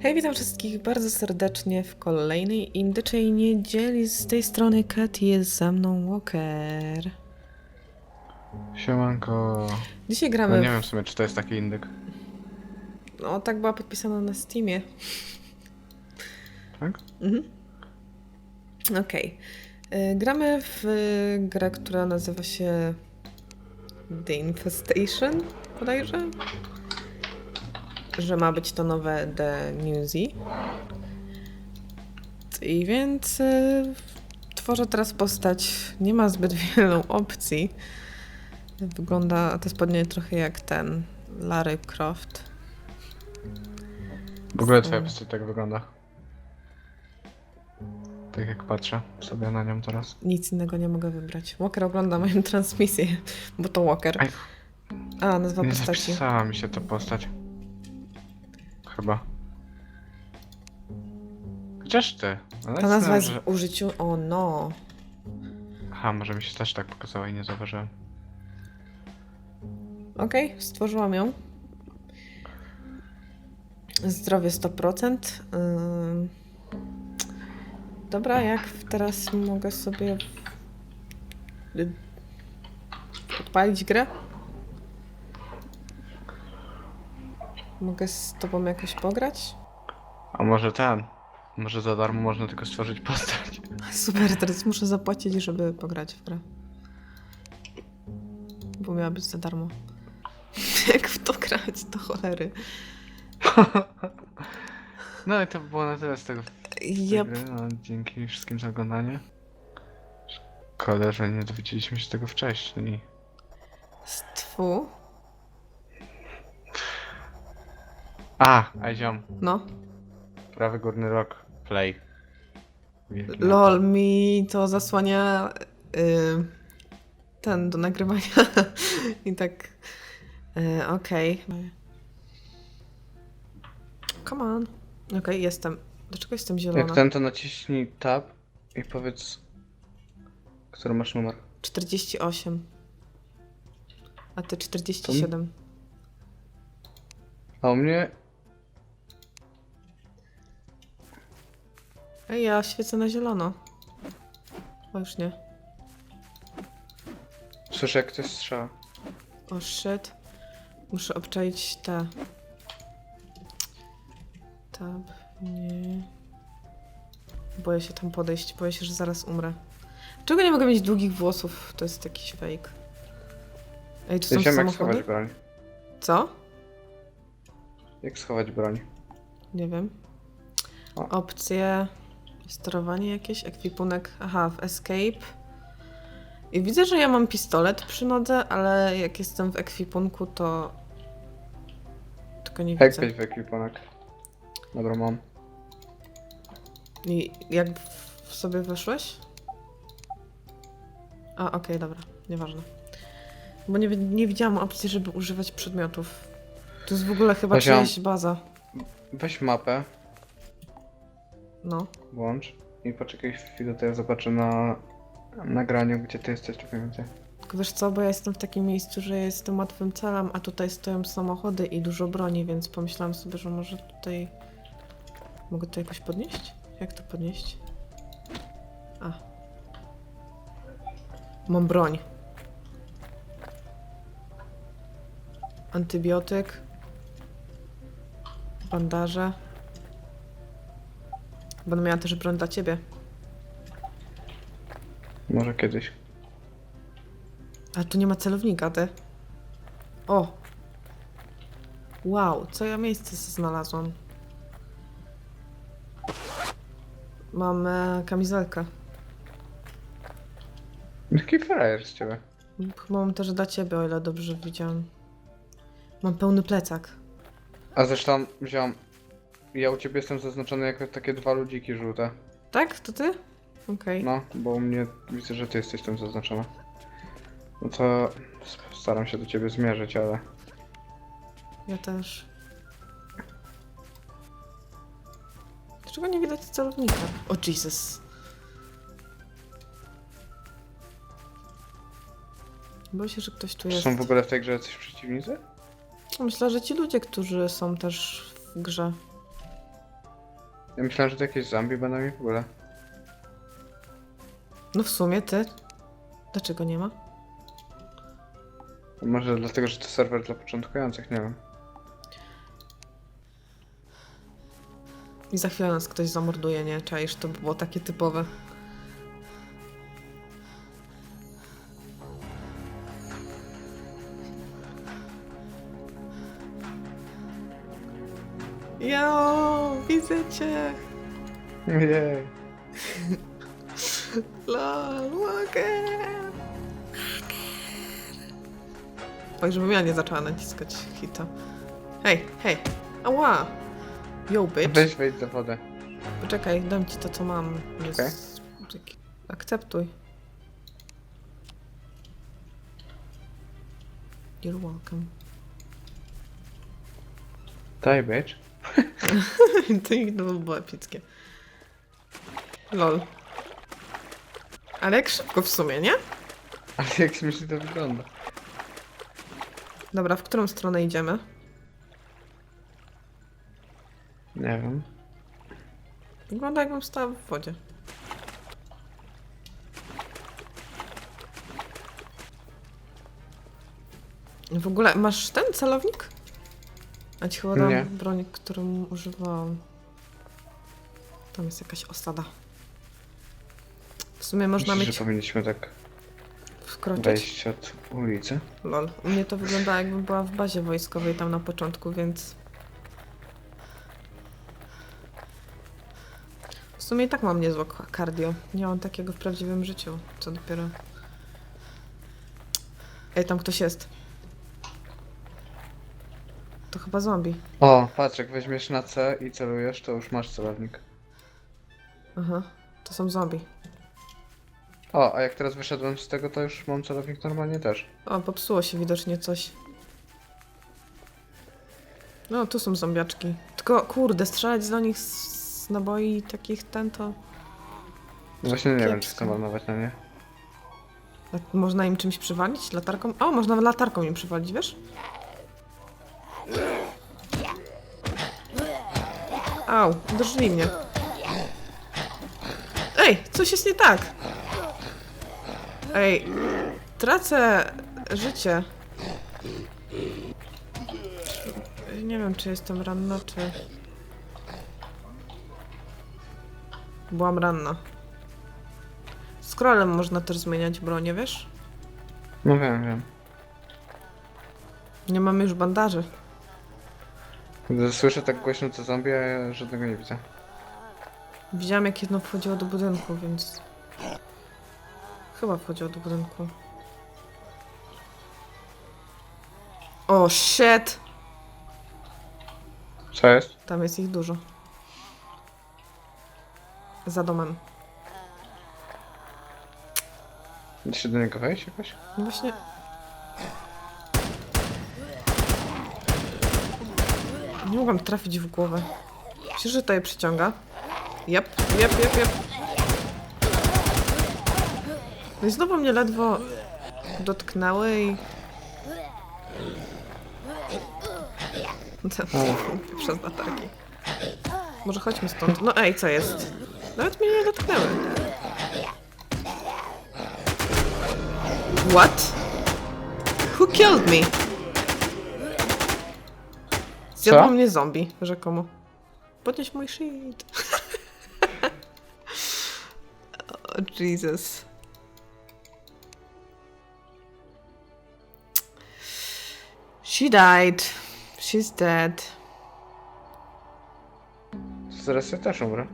Hej, witam wszystkich bardzo serdecznie w kolejnej indyczej niedzieli. Z tej strony Kat jest za mną Walker. Siemanko. Dzisiaj No gramy. nie w... wiem w sumie, czy to jest taki indyk. No, tak była podpisana na Steamie. Tak? Mhm. Okej. Y, Gramy w y, grę, która nazywa się The Infestation, bodajże. Że ma być to nowe The Newsy. I więc y, tworzę teraz postać. Nie ma zbyt wielu opcji. Wygląda te spodnie trochę jak ten Larry Croft. W ogóle twoja postać tak wygląda. Tak jak patrzę sobie na nią teraz. Nic innego nie mogę wybrać. Walker ogląda moją transmisję, bo to Walker. Aj. A, nazwa Nie postaci. zapisała mi się ta postać. Chyba. Chociaż ty. Ale Ta nazwa jest że... w użyciu. O no. Aha, może mi się też tak pokazała i nie zauważyłem. Okej, stworzyłam ją. Zdrowie 100%. Ym. Dobra, jak teraz mogę sobie y, odpalić grę? Mogę z tobą jakoś pograć? A może ten? Może za darmo można tylko stworzyć postać. Super, teraz muszę zapłacić, żeby pograć w grę. Bo miała być za darmo. Jak w to grać, to cholery. No i to by było na tyle z tego gry. No, dzięki wszystkim za oglądanie. Szkoda, że nie dowiedzieliśmy się tego wcześniej. Stwu. A, a ziom. No. Prawy górny rok. Play. Wielki Lol, mi to zasłania y, ten do nagrywania. I tak. Y, Okej. Come on. Okej, jestem. Dlaczego jestem zielona? Jak ten to naciśnij tab i powiedz, który masz numer. 48. A ty 47. A u mnie Ej, ja świecę na zielono. O, już nie. słyszę jak ktoś strzela. O, shit. Muszę obczaić te... Tab, nie... Boję się tam podejść, boję się, że zaraz umrę. Czego nie mogę mieć długich włosów? To jest jakiś fake. Ej, tu są Wiedziałem jak samochody? schować broń. Co? Jak schować broń. Nie wiem. O. Opcje, sterowanie jakieś, ekwipunek. Aha, w escape. I widzę, że ja mam pistolet przy nodze, ale jak jestem w ekwipunku, to. Tylko nie widzę. być w ekwipunek? Dobra, mam. I jak w- w sobie weszłeś? A, okej, dobra, nieważne. Bo nie, wi- nie widziałam opcji, żeby używać przedmiotów. To jest w ogóle chyba Poziom. czyjaś baza. Weź mapę, No. włącz i poczekaj chwilę, to ja zobaczę na nagraniu, gdzie ty jesteś trochę więcej. Tylko wiesz co, bo ja jestem w takim miejscu, że jestem łatwym celem, a tutaj stoją samochody i dużo broni, więc pomyślałam sobie, że może tutaj... Mogę to jakoś podnieść? Jak to podnieść? A. Mam broń. Antybiotyk. Bandaże. Będę miała też broń dla ciebie. Może kiedyś. Ale tu nie ma celownika, ty. O! Wow, co ja miejsce sobie znalazłam. Mam e, kamizelkę. Jaki frajer z ciebie. Chyba mam też dla ciebie, o ile dobrze widziałam. Mam pełny plecak. A zresztą wziąłem... Ja u ciebie jestem zaznaczony jako takie dwa ludziki żółte. Tak? To ty? Okej. No, bo u mnie widzę, że ty jesteś tam zaznaczona. No to s- staram się do ciebie zmierzyć, ale... Ja też. Dlaczego nie widać celownika? O Jesus. Boję się, że ktoś tu Czy jest. są w ogóle w tej grze jacyś przeciwnicy? Myślę, że ci ludzie, którzy są też w grze. Ja myślałem, że to jakieś zombie będą mi w ogóle. No w sumie ty. Dlaczego nie ma? Może dlatego, że to serwer dla początkujących, nie wiem. I za chwilę nas ktoś zamorduje, nie? Czaisz, to było takie typowe. Widzę cię! Jej. Lol, Walker! Tak, żebym ja nie zaczęła naciskać hita. Hej, hej! Ała! Yo, bitch! Weź wejdź wody. Poczekaj, dam ci to, co mam. Jest... Taki- Akceptuj. You're welcome. Daj, bitch. To nigdy by było epickie. Lol. Ale jak szybko w sumie, nie? Ale jak śmiesznie to wygląda. Dobra, w którą stronę idziemy? Nie wiem. Wygląda jakbym stała w wodzie. W ogóle, masz ten celownik? A ci chyba dam Nie. broń, którą używałam. Tam jest jakaś osada. W sumie można mieć że powinniśmy tak wkroczyć. wejść od ulicy? Lol. U mnie to wygląda jakbym była w bazie wojskowej tam na początku, więc... W sumie i tak mam niezłe k- cardio. Nie mam takiego w prawdziwym życiu, co dopiero... Ej, tam ktoś jest. To chyba zombie. O, patrz, jak weźmiesz na C i celujesz, to już masz celownik. Aha, to są zombie. O, a jak teraz wyszedłem z tego, to już mam celownik normalnie też. O, popsuło się widocznie coś. No, tu są zombiaczki. Tylko, kurde, strzelać do nich z, z naboi takich ten to... No Właśnie nie wiem, czy Kiepsko. chcę marnować na nie. A Można im czymś przywalić? Latarką? O, można latarką im przywalić, wiesz? Au, uderzyli mnie. Ej, coś jest nie tak. Ej, tracę życie. Nie wiem, czy jestem ranna, czy... Byłam ranna. Scrollem można też zmieniać bronię, wiesz? No wiem, wiem. Nie mamy już bandaży. Słyszę tak głośno co zombie, a ja żadnego nie widzę. Widziałam jak jedno wchodziło do budynku, więc... Chyba wchodziło do budynku. O, shit! Co jest? Tam jest ich dużo. Za domem. Da się do niego wejść jakoś? No właśnie... Nie mogłam trafić w głowę. Myślisz, że to je przyciąga? Jep, jep, jep, jep. No i znowu mnie ledwo dotknęły i... Przez latarki. Może chodźmy stąd. No ej, co jest? Nawet mnie nie dotknęły. What? Who killed me? Zjadło Co? mnie zombie, rzekomo. Podnieś mój shit. oh, Jesus. She died. She's dead. Zaraz ja też umrę.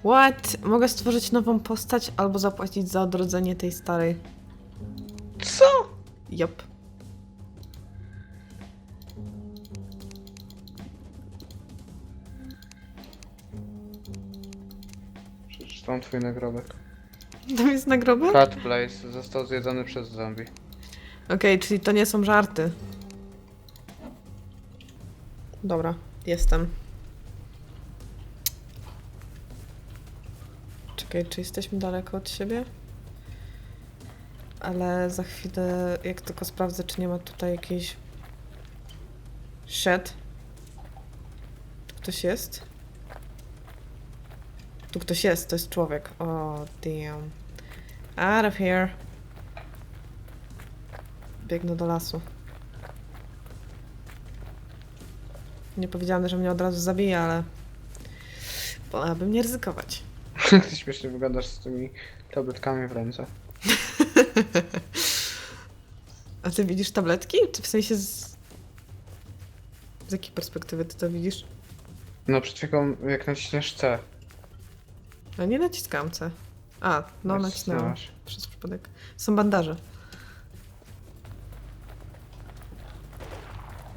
What? Mogę stworzyć nową postać albo zapłacić za odrodzenie tej starej. Co? Yup. Przeczytam twój nagrobek. Tam jest nagrobek? Cat Place został zjedzony przez zombie. Okej, czyli to nie są żarty. Dobra, jestem. Czekaj, czy jesteśmy daleko od siebie? Ale za chwilę, jak tylko sprawdzę, czy nie ma tutaj jakiejś... Shit. ktoś jest? Tu ktoś jest, to jest człowiek. O, damn. Out of here. Biegnę do lasu. Nie powiedziane, że mnie od razu zabije, ale wolałabym nie ryzykować. Ty śmiesznie wyglądasz z tymi tabletkami w ręce. A ty widzisz tabletki? Czy w sensie z... Z jakiej perspektywy ty to widzisz? No przed chwilą jak naciśniesz C. No nie naciskam C. A, no nacisnęłam. nacisnęłaś. Przez przypadek. Są bandaże.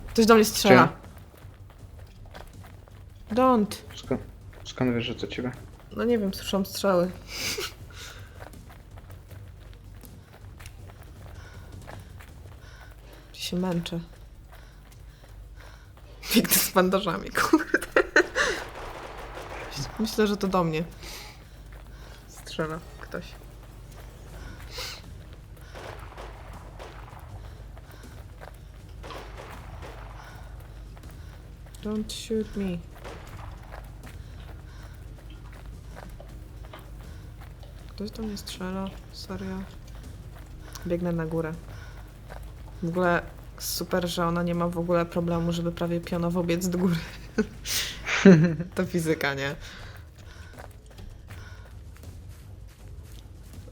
Ktoś do mnie strzela. Don't. Skąd, skąd wiesz, że to ciebie? No nie wiem, słyszałam strzały. Czy się męczę? Biegnę z bandażami, kurde. Myślę, że to do mnie. Strzela ktoś. Don't shoot me. Ktoś do mnie strzela? Serio? Biegnę na górę. W ogóle super, że ona nie ma w ogóle problemu, żeby prawie pionowo biec do góry. to fizyka, nie?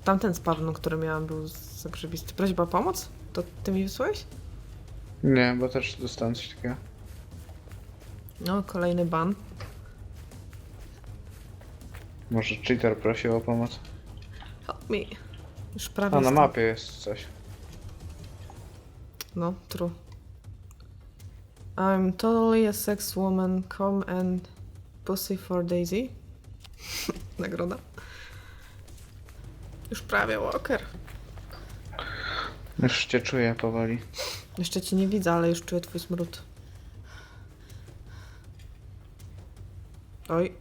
Tamten spawn, który miałam, był zagrzewisty. Prośba o pomoc? To ty mi wysłałeś? Nie, bo też dostałem coś takiego. No, kolejny ban. Może cheater prosił o pomoc. Help me. Już prawie A na jestem. mapie jest coś. No, true. I'm totally a sex woman. Come and pussy for Daisy. Nagroda. Już prawie Walker. Już cię czuję powoli. Jeszcze cię nie widzę, ale już czuję twój smród. Oj.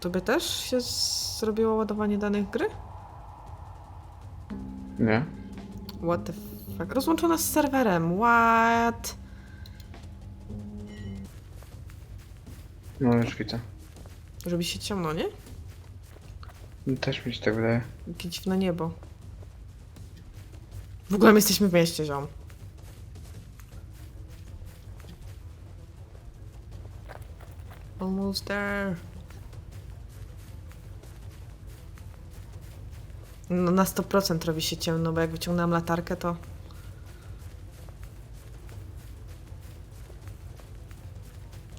Tobie też się zrobiło ładowanie danych gry? Nie? What the fuck? Rozłączona z serwerem. What? No już widzę. Żeby się ciemno, nie? No, Też mi się tak wydaje. Jakie dziwne niebo. W ogóle my jesteśmy w mieście, ziom. Almost there. No na 100% robi się ciemno, bo jak wyciągnęłam latarkę, to...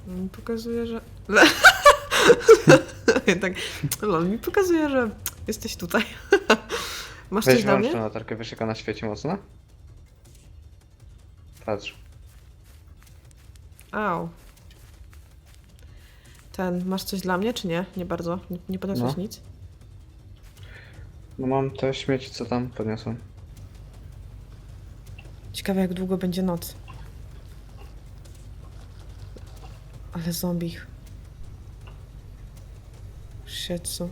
Mi pokazuje, że... tak, lol, mi pokazuje, że jesteś tutaj. Masz coś Weź dla włącz mnie? latarkę, wiesz jaka na świecie mocno? Patrz. Au. Ten, masz coś dla mnie, czy nie? Nie bardzo. Nie, nie podniosłeś No. nic? No mam te śmieci, co tam podniosłem. Ciekawe, jak długo będzie noc. Ale zombie. Shitsu.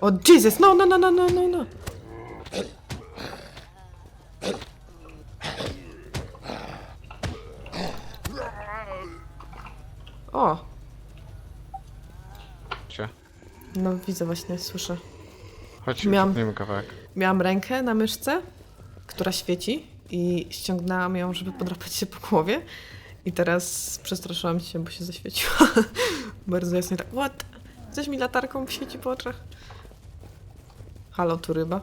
O Jesus, no, no, no, no, no, no, no. O, Cie. no widzę właśnie, słyszę. Chodź, Miałam- Miałam... kawałek. Miałam rękę na myszce, która świeci i ściągnęłam ją, żeby podrapać się po głowie. I teraz przestraszyłam się, bo się zaświeciła. Bardzo jasnie tak, what? Coś mi latarką świeci po oczach. Halo, tu ryba.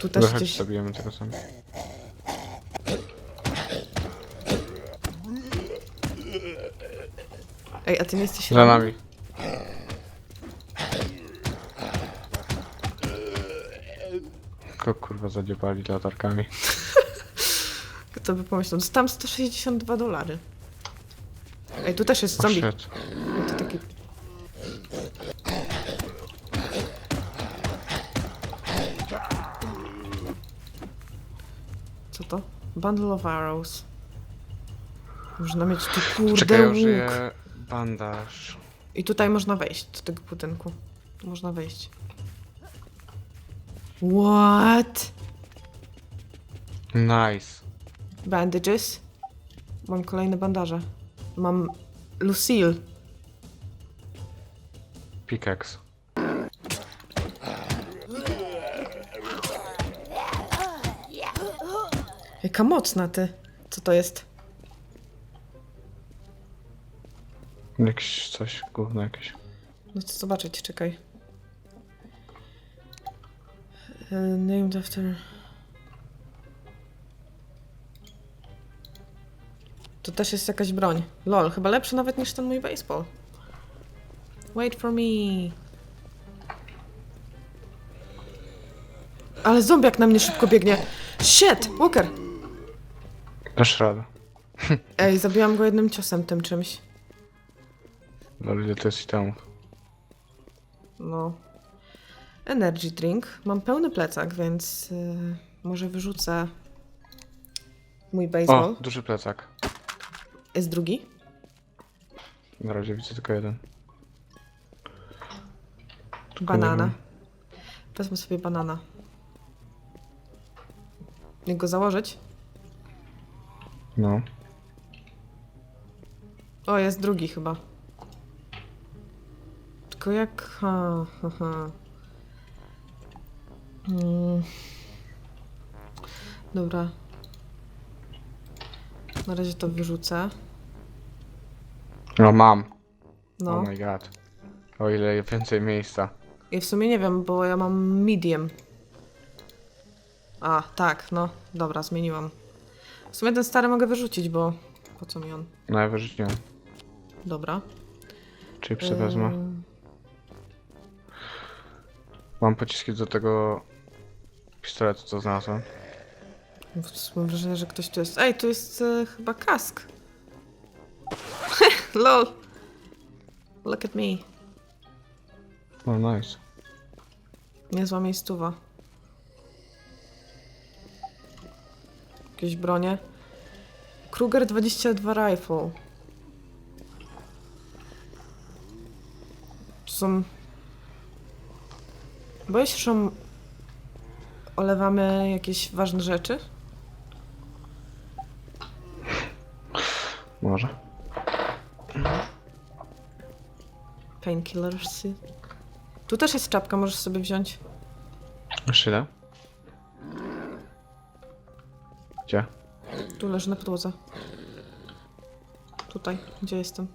Tu też Chodź, gdzieś... zabijemy tego sam. Ej, a ty nie jesteś Za nami. Ko kurwa zadziepali latarkami. Kto by pomyślał? Dostałam 162 dolary. Ej, tu też jest zombie. To taki... Co to? Bundle of arrows. Można mieć tu kurde Czekaj, ja łuk. użyję bandaż. I tutaj można wejść do tego budynku. Tu można wejść. What? Nice. Bandages. Mam kolejne bandaże. Mam Lucille. Pickaxe. Jaka mocna ty. Co to jest? Jakieś coś, gówno jakieś. No to zobaczyć, czekaj. Uh, named after... To też jest jakaś broń. Lol, chyba lepszy nawet niż ten mój baseball. Wait for me. Ale zombiak na mnie szybko biegnie. Shit! Walker! Dasz radę. Ej, zabiłam go jednym ciosem tym czymś. No ile to jest itemów? No. Energy drink. Mam pełny plecak, więc y, może wyrzucę mój baseball. O, duży plecak. Jest drugi? Na razie widzę tylko jeden. Tylko Banana. Wezmę sobie banana. Jak go założyć? No. O, jest drugi chyba. Tylko jak... Ha, ha, ha. Mm. Dobra. Na razie to wyrzucę. No mam. No. Oh my god. O ile więcej miejsca. I w sumie nie wiem, bo ja mam medium. A, tak, no. Dobra, zmieniłam. W sumie ten stary mogę wyrzucić, bo... Po co mi on? No ja wyrzuciłem. Dobra. Chipsy wezmę. Ym, Mam pociski do tego pistoletu, co znalazłem. Mam wrażenie, że ktoś tu jest. Ej, tu jest e, chyba kask. Lol. Look at me. No nice. Niezła miejscowa. Jakieś bronie. Kruger 22 rifle. To są... Boję się, że olewamy jakieś ważne rzeczy. Może. Painkillers. Tu też jest czapka, możesz sobie wziąć. Jeszcze ile? Gdzie? Tu leży na podłodze. Tutaj, gdzie jestem.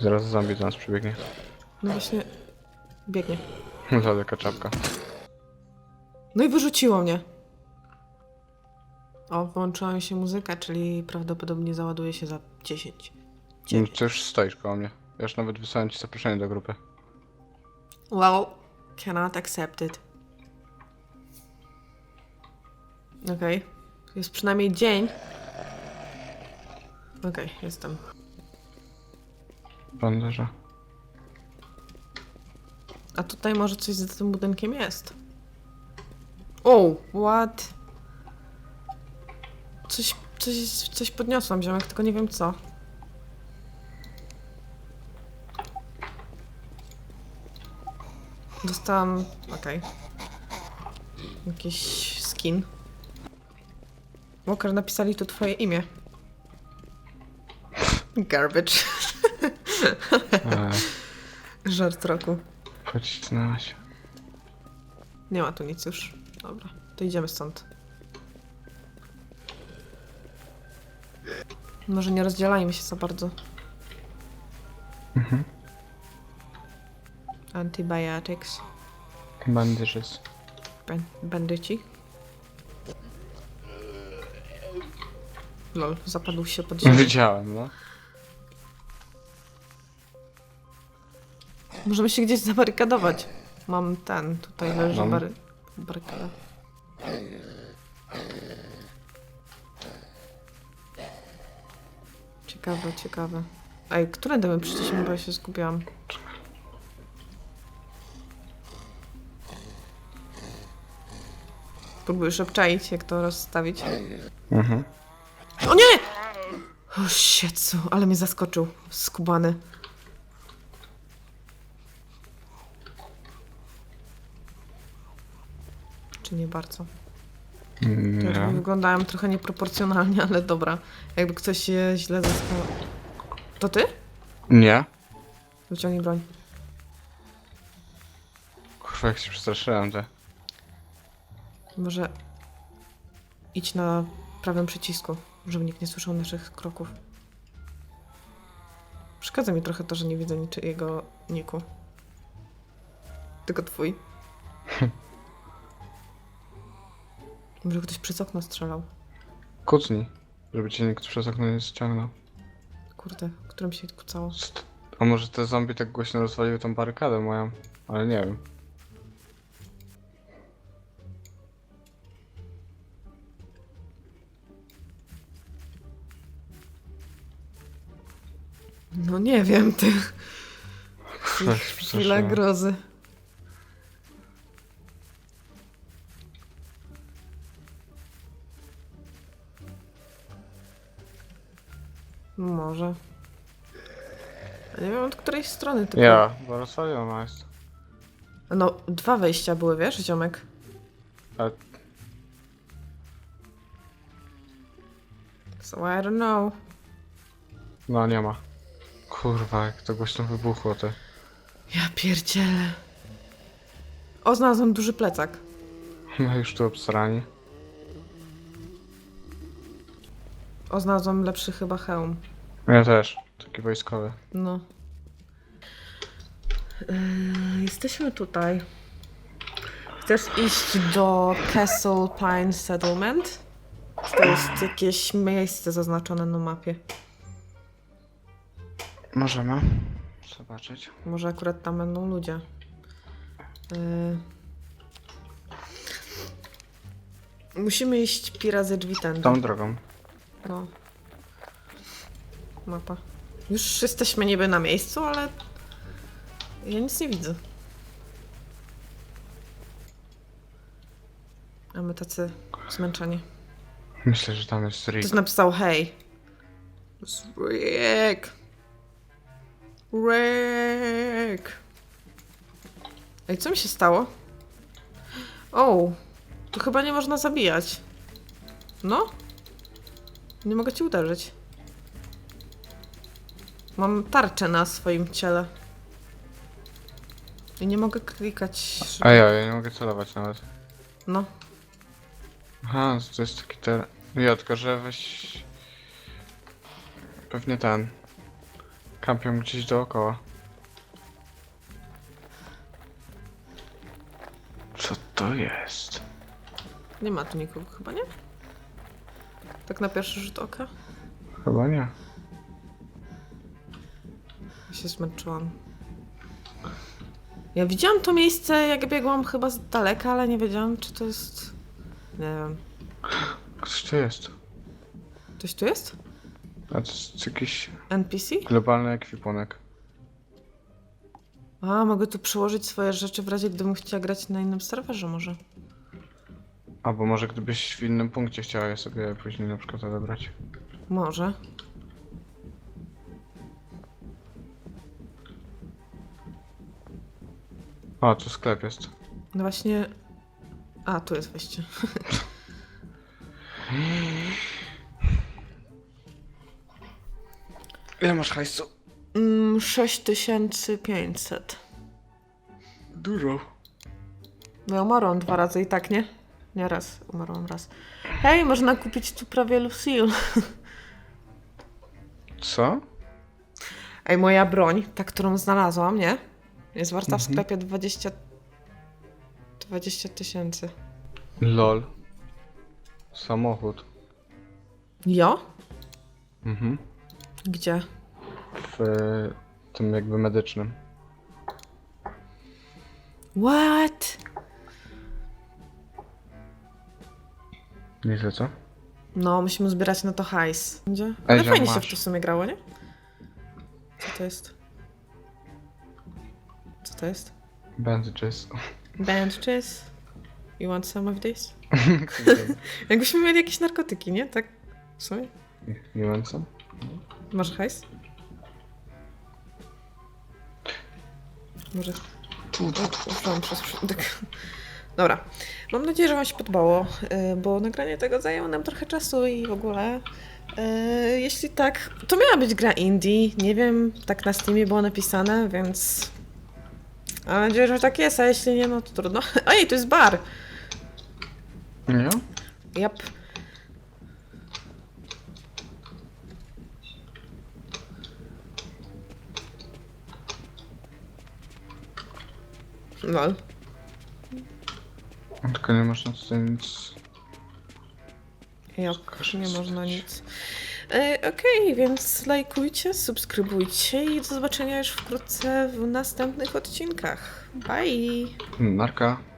Zaraz zombie do nas przybiegnie. No właśnie, biegnie. Daleka czapka. No i wyrzuciło mnie. O, włączyła mi się muzyka, czyli prawdopodobnie załaduje się za 10. Dziewięć. ty już stoisz koło mnie. Ja już nawet wysłałem ci zaproszenie do grupy. Well, cannot accept it. Okej. Jest przynajmniej dzień. Okej, jestem. Banderze. A tutaj może coś za tym budynkiem jest. O, what? Coś, coś, coś podniosłam, ziomek, tylko nie wiem co. Dostałam... okej. Jakiś skin. Walker, napisali tu twoje imię. Garbage. Eee, Żart roku. pocisnęłaś. Nie ma tu nic już. Dobra, to idziemy stąd. Może nie rozdzielajmy się za bardzo. Antibiotics. Bandages. Ben bandyci. Lol, zapadł się pod ziemię. Wiedziałem, no. Możemy się gdzieś zabarykadować. Mam ten, tutaj leży Mam. bary... barykada. Ciekawe, ciekawe. Ej, które dymy przyszliśmy, bo ja się zgubiłam. Próbujesz obczaić, jak to rozstawić. Mhm. O nie! O shit, ale mnie zaskoczył. Skubany. czy nie bardzo? Nie. wyglądałem trochę nieproporcjonalnie, ale dobra. Jakby ktoś się źle zaskał. To ty? Nie? Wyciągnij broń. Kurwa, jak się przestraszyłem, te. Może idź na prawym przycisku, żeby nikt nie słyszał naszych kroków. Przeszkadza mi trochę to, że nie widzę niczyjego niku. Tylko twój. Może ktoś przez okno strzelał. Kucnij, żeby cię nikt przez okno nie ściągnął. Kurde, którym się kucało. St- A może te zombie tak głośno rozwaliły tą barykadę moją? Ale nie wiem. Nie wiem, ty. Chwila grozy. Może. Ja nie wiem od której strony tylko. Ja, bo rozwaliona jest. No, dwa wejścia były, wiesz, ziomek. Ale So I don't know. no nie ma. Kurwa, jak to głośno wybuchło te. Ja pierdzielę. O, znalazłem duży plecak. No już tu obsrani. O, znalazłem lepszy chyba hełm. Ja też, taki wojskowy. No. Yy, jesteśmy tutaj. Chcesz iść do Castle Pine Settlement? To jest jakieś miejsce zaznaczone na mapie? Możemy zobaczyć. Może akurat tam będą ludzie. Yy. Musimy iść pi razy drzwi tędy. Tą drogą. No. Mapa. Już jesteśmy niby na miejscu, ale ja nic nie widzę. A my tacy zmęczeni. Myślę, że tam jest Rick. Ktoś napisał hej. Rick. Rick. Ej, co mi się stało? O, tu chyba nie można zabijać. No? Nie mogę ci uderzyć. Mam tarczę na swoim ciele. I nie mogę klikać. A ja, ja nie mogę celować nawet. No. Aha, to jest taki ter... Ja, tylko że weź... Pewnie ten. Kampią gdzieś dookoła. Co to jest? Nie ma tu nikogo chyba, nie? Tak na pierwszy rzut oka? Chyba nie. Ja się zmęczyłam. Ja widziałam to miejsce, jak biegłam chyba z daleka, ale nie wiedziałam, czy to jest... Nie wiem. Ktoś tu jest. Ktoś tu jest? A to jest jakiś NPC? globalny ekwipunek. A, mogę tu przyłożyć swoje rzeczy w razie, gdybym chciała grać na innym serwerze może. Albo może gdybyś w innym punkcie chciała je sobie później na przykład odebrać. Może. O, tu sklep jest. No właśnie... A, tu jest wejście. Ile masz hajsu? Mm, 6500. Dużo. No ja umarłam dwa razy i tak, nie? Nie raz, umarłam raz. Hej, można kupić tu prawie Lucille. Co? Ej, moja broń, ta, którą znalazłam, nie? Jest warta w Mhm. sklepie 20... 20 tysięcy. LOL. Samochód. Jo? Mhm. Gdzie? W e, tym jakby medycznym. What? Nieźle, co? No, musimy zbierać na to hajs. Gdzie? Ale fajnie się masz. w to w sumie grało, nie? Co to jest? Co to jest? Bandages. Bandages? You want some of this? Jakbyśmy mieli jakieś narkotyki, nie? Tak? W sumie? Nie wiem co? Masz hajs? Może... Przez przypadek. Dobra. Mam nadzieję, że Wam się podobało, y, bo nagranie tego zajęło nam trochę czasu i w ogóle. y, Jeśli tak, to miała być gra indie. Nie wiem, tak na Steamie było napisane, więc. Mam nadzieję, że tak jest, a jeśli nie, no to trudno. Ojej, to jest bar! Nie? Jap. Lol. Tylko nie można tutaj nic... Jap, nie można nic. E, Okej, więc lajkujcie, subskrybujcie i do zobaczenia już wkrótce w następnych odcinkach. Bye! Narka.